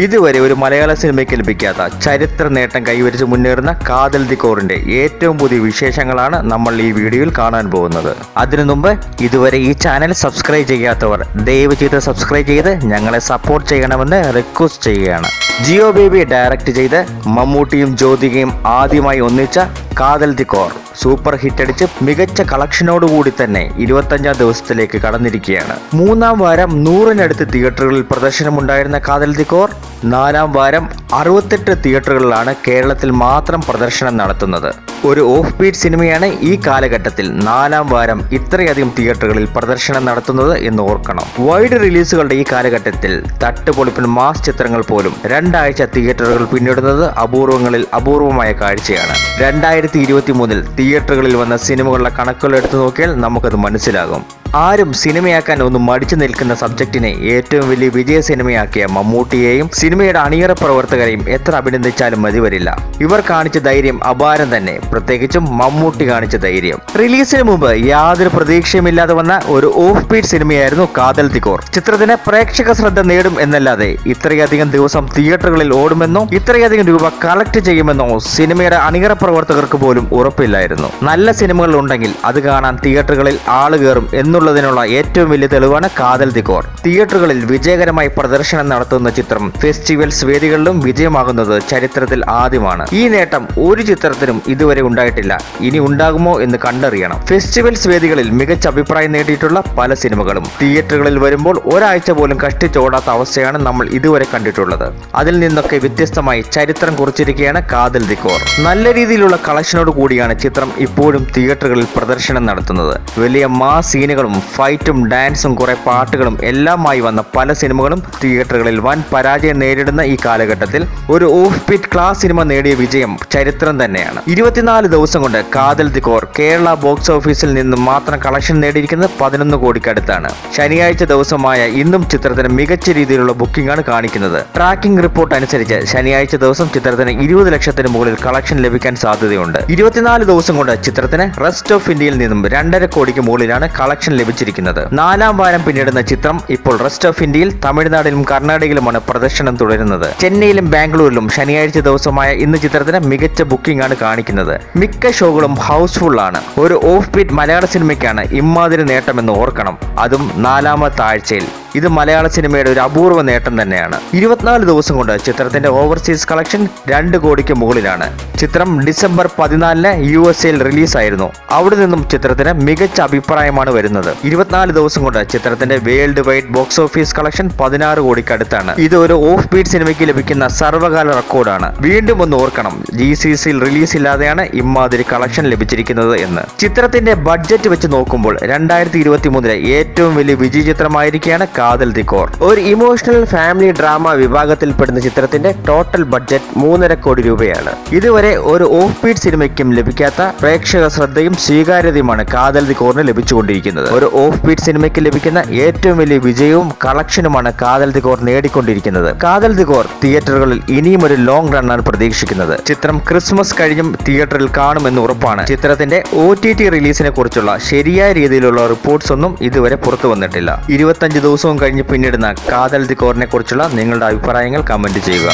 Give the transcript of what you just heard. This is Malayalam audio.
ഇതുവരെ ഒരു മലയാള സിനിമയ്ക്ക് ലഭിക്കാത്ത ചരിത്ര നേട്ടം കൈവരിച്ച് മുന്നേറുന്ന കാതൽ ദിക്കോറിന്റെ ഏറ്റവും പുതിയ വിശേഷങ്ങളാണ് നമ്മൾ ഈ വീഡിയോയിൽ കാണാൻ പോകുന്നത്. അതിനു മുമ്പ് ഇതുവരെ ഈ ചാനൽ സബ്സ്ക്രൈബ് ചെയ്യാത്തവർ ദയവ് ചെയ്ത് സബ്സ്ക്രൈബ് ചെയ്ത് ഞങ്ങളെ സപ്പോർട്ട് ചെയ്യണമെന്ന് റിക്വസ്റ്റ് ചെയ്യുകയാണ്. ജിയോ ബേബി ഡയറക്റ്റ് ചെയ്ത് മമ്മൂട്ടിയും ജ്യോതികയും ആദ്യമായി ഒന്നിച്ച കാതൽ ദി കോർ സൂപ്പർ ഹിറ്റ് അടിച്ച് മികച്ച കളക്ഷനോടുകൂടി തന്നെ ഇരുപത്തഞ്ചാം ദിവസത്തിലേക്ക് കടന്നിരിക്കുകയാണ്. മൂന്നാം വാരം നൂറിനടുത്ത് തിയേറ്ററുകളിൽ പ്രദർശനമുണ്ടായിരുന്ന കാതൽ ദിക്കോർ നാലാം വാരം അറുപത്തെട്ട് തിയേറ്ററുകളിലാണ് കേരളത്തിൽ മാത്രം പ്രദർശനം നടത്തുന്നത്. ഒരു ഓഫ് ബീറ്റ് സിനിമയാണ് ഈ കാലഘട്ടത്തിൽ നാലാം വാരം ഇത്രയധികം തിയേറ്ററുകളിൽ പ്രദർശനം നടത്തുന്നത് എന്ന് ഓർക്കണം. വൈഡ് റിലീസുകളുടെ ഈ കാലഘട്ടത്തിൽ തട്ടുപൊളിപ്പിൻ മാസ് ചിത്രങ്ങൾ പോലും രണ്ടാഴ്ച തിയേറ്ററുകൾ പിന്നിടുന്നത് അപൂർവങ്ങളിൽ അപൂർവമായ കാഴ്ചയാണ്. രണ്ടായിരത്തി ഇരുപത്തി മൂന്നിൽ തിയേറ്ററുകളിൽ വന്ന സിനിമകളുടെ കണക്കുകൾ എടുത്തു നോക്കിയാൽ നമുക്കത് മനസ്സിലാകും. ആരും സിനിമയാക്കാൻ ഒന്നും മടിച്ചു നിൽക്കുന്ന സബ്ജക്റ്റിനെ ഏറ്റവും വലിയ വിജയ സിനിമയാക്കിയ മമ്മൂട്ടിയെയും സിനിമയുടെ അണിയറ പ്രവർത്തകരെയും എത്ര അഭിനന്ദിച്ചാലും മതി വരില്ല. ഇവർ കാണിച്ച ധൈര്യം അപാരം തന്നെ. പ്രത്യേകിച്ചും മമ്മൂട്ടി കാണിച്ച ധൈര്യം. റിലീസിന് മുമ്പ് യാതൊരു പ്രതീക്ഷയുമില്ലാതെ വന്ന ഒരു ഓഫ് ബീറ്റ് സിനിമയായിരുന്നു കാതൽ തിക്കോർ. ചിത്രത്തിന് പ്രേക്ഷക ശ്രദ്ധ നേടും എന്നല്ലാതെ ഇത്രയധികം ദിവസം തിയേറ്ററുകളിൽ ഓടുമെന്നോ ഇത്രയധികം രൂപ കളക്ട് ചെയ്യുമെന്നോ സിനിമയുടെ അണിയറ പ്രവർത്തകർക്ക് പോലും ഉറപ്പില്ലായിരുന്നു. നല്ല സിനിമകൾ ഉണ്ടെങ്കിൽ അത് കാണാൻ തിയേറ്ററുകളിൽ ആൾ കയറും എന്നുള്ളതിനുള്ള ഏറ്റവും വലിയ തെളിവാണ് കാതൽ ദിക്കോർ തിയേറ്ററുകളിൽ വിജയകരമായി പ്രദർശനം നടത്തുന്ന ചിത്രം ഫെസ്റ്റിവൽസ് വേദികളിലും വിജയമാകുന്നത് ചരിത്രത്തിൽ ആദ്യമാണ്. ഈ നേട്ടം ഒരു ചിത്രത്തിനും ഇതുവരെ ഉണ്ടായിട്ടില്ല. ഇനി ഉണ്ടാകുമോ എന്ന് കണ്ടറിയണം. ഫെസ്റ്റിവൽസ് വേദികളിൽ മികച്ച അഭിപ്രായം നേടിയിട്ടുള്ള പല സിനിമകളും. തിയേറ്ററുകളിൽ വരുമ്പോൾ ഒരാഴ്ച പോലും കഷ്ടിച്ചോടാത്ത അവസ്ഥയാണ് നമ്മൾ ഇതുവരെ കണ്ടിട്ടുള്ളത്. അതിൽ നിന്നൊക്കെ വ്യത്യസ്തമായി ചരിത്രം കുറിച്ചിരിക്കുകയാണ് കാതൽ ദിക്കോർ നല്ല രീതിയിലുള്ള കളക്ഷനോട് കൂടിയാണ് ചിത്രം ഇപ്പോഴും തിയേറ്ററുകളിൽ പ്രദർശനം നടത്തുന്നത്. വലിയ മാ സീനുകളും ഫൈറ്റും ഡാൻസും കുറെ പാട്ടുകളും എല്ലാമായി വന്ന പല സിനിമകളും തിയേറ്ററുകളിൽ വൻ പരാജയം നേരിടുന്ന ഈ കാലഘട്ടത്തിൽ ഒരു ഓഫ് പിറ്റ് ക്ലാസ് സിനിമ നേടിയ വിജയം ചരിത്രം തന്നെയാണ്. ഇരുപത്തിനാല് ദിവസം കൊണ്ട് കാതൽ ദിക്കോർ കേരള ബോക്സ് ഓഫീസിൽ നിന്ന് മാത്രം കളക്ഷൻ നേടിയിരിക്കുന്നത് പതിനൊന്ന് കോടിക്കടുത്താണ്. ശനിയാഴ്ച ദിവസമായ ഇന്നും ചിത്രത്തിന് മികച്ച രീതിയിലുള്ള ബുക്കിംഗ് ആണ് കാണിക്കുന്നത്. ട്രാക്കിംഗ് റിപ്പോർട്ട് അനുസരിച്ച് ശനിയാഴ്ച ദിവസം ചിത്രത്തിന് ഇരുപത് ലക്ഷത്തിന് മുകളിൽ കളക്ഷൻ ലഭിക്കാൻ സാധ്യതയുണ്ട്. ഇരുപത്തിനാല് ദിവസം കൊണ്ട് ചിത്രത്തിന് റെസ്റ്റ് ഓഫ് ഇന്ത്യയിൽ നിന്നും രണ്ടര കോടിക്ക് മുകളിലാണ് കളക്ഷൻ ലഭിച്ചിരിക്കുന്നത്. നാലാം വാരം പിന്നിടുന്ന ചിത്രം ഇപ്പോൾ റെസ്റ്റ് ഓഫ് ഇന്ത്യയിൽ തമിഴ്നാടിലും കർണാടകയിലുമാണ് പ്രദർശനം തുടരുന്നത്. ചെന്നൈയിലും ബാംഗ്ലൂരിലും ശനിയാഴ്ച ദിവസമായ ഇന്ന് ചിത്രത്തിന് മികച്ച ബുക്കിംഗ് ആണ് കാണിക്കുന്നത്. മിക്ക ഷോകളും ഹൗസ്ഫുൾ ആണ്. ഒരു ഓഫ് ബീറ്റ് മലയാള സിനിമയ്ക്കാണ് ഇമ്മാതിരി നേട്ടമെന്ന് ഓർക്കണം. അതും നാലാമത്തെ ആഴ്ചയിൽ. ഇത് മലയാള സിനിമയുടെ ഒരു അപൂർവ നേട്ടം തന്നെയാണ്. ഇരുപത്തിനാല് ദിവസം കൊണ്ട് ചിത്രത്തിന്റെ ഓവർസീസ് കളക്ഷൻ രണ്ട് കോടിക്ക് മുകളിലാണ്. ചിത്രം ഡിസംബർ പതിനാലിന് യു എസ് എയിൽ റിലീസായിരുന്നു. അവിടെ നിന്നും ചിത്രത്തിന് മികച്ച അഭിപ്രായമാണ് വരുന്നത്. ഇരുപത്തിനാല് ദിവസം കൊണ്ട് ചിത്രത്തിന്റെ world wide box office collection പതിനാറ് കോടിക്കടുത്താണ് ഇത് ഒരു ഓഫ് ബീറ്റ് സിനിമയ്ക്ക് ലഭിക്കുന്ന സർവകാല റെക്കോർഡാണ്. വീണ്ടും ഒന്ന് ഓർക്കണം ജി സി സിയിൽ റിലീസ് ഇല്ലാതെയാണ് ഇമ്മാതിരി കളക്ഷൻ ലഭിച്ചിരിക്കുന്നത് എന്ന്. ചിത്രത്തിന്റെ ബഡ്ജറ്റ് വെച്ച് നോക്കുമ്പോൾ രണ്ടായിരത്തി ഇരുപത്തി മൂന്നിലെ ഏറ്റവും വലിയ വിജയ ചിത്രമായിരിക്കുകയാണ് കാതൽ ദിക്കോർ ഒരു ഇമോഷണൽ ഫാമിലി ഡ്രാമ വിഭാഗത്തിൽപ്പെടുന്ന ചിത്രത്തിന്റെ ടോട്ടൽ ബഡ്ജറ്റ് മൂന്നര കോടി രൂപയാണ്. ഇതുവരെ ഒരു ഓഫ് ബീറ്റ് സിനിമയ്ക്കും ലഭിക്കാത്ത പ്രേക്ഷക ശ്രദ്ധയും സ്വീകാര്യതയുമാണ് കാതൽ ദിക്കോറിന് ലഭിച്ചുകൊണ്ടിരിക്കുന്നത്. ഒരു ഓഫ് ബീറ്റ് സിനിമയ്ക്ക് ലഭിക്കുന്ന ഏറ്റവും വലിയ വിജയവും കളക്ഷനുമാണ് കാതൽ ദിക്കോർ നേടിക്കൊണ്ടിരിക്കുന്നത്. കാതൽ ദിക്കോർ തിയേറ്ററുകളിൽ ഇനിയും ഒരു ലോങ് റണ്ണാണ് പ്രതീക്ഷിക്കുന്നത്. ചിത്രം ക്രിസ്മസ് കഴിഞ്ഞും തിയേറ്ററിൽ കാണുമെന്ന് ഉറപ്പാണ്. ചിത്രത്തിന്റെ ഒ ടി ടി റിലീസിനെ കുറിച്ചുള്ള ശരിയായ രീതിയിലുള്ള റിപ്പോർട്ട്സ് ഒന്നും ഇതുവരെ പുറത്തു വന്നിട്ടില്ല. ഇരുപത്തഞ്ച് ദിവസവും കഴിഞ്ഞ് പിന്നിടുന്ന കാതൽ ദിക്കോറിനെ കുറിച്ചുള്ള നിങ്ങളുടെ അഭിപ്രായങ്ങൾ കമന്റ് ചെയ്യുക.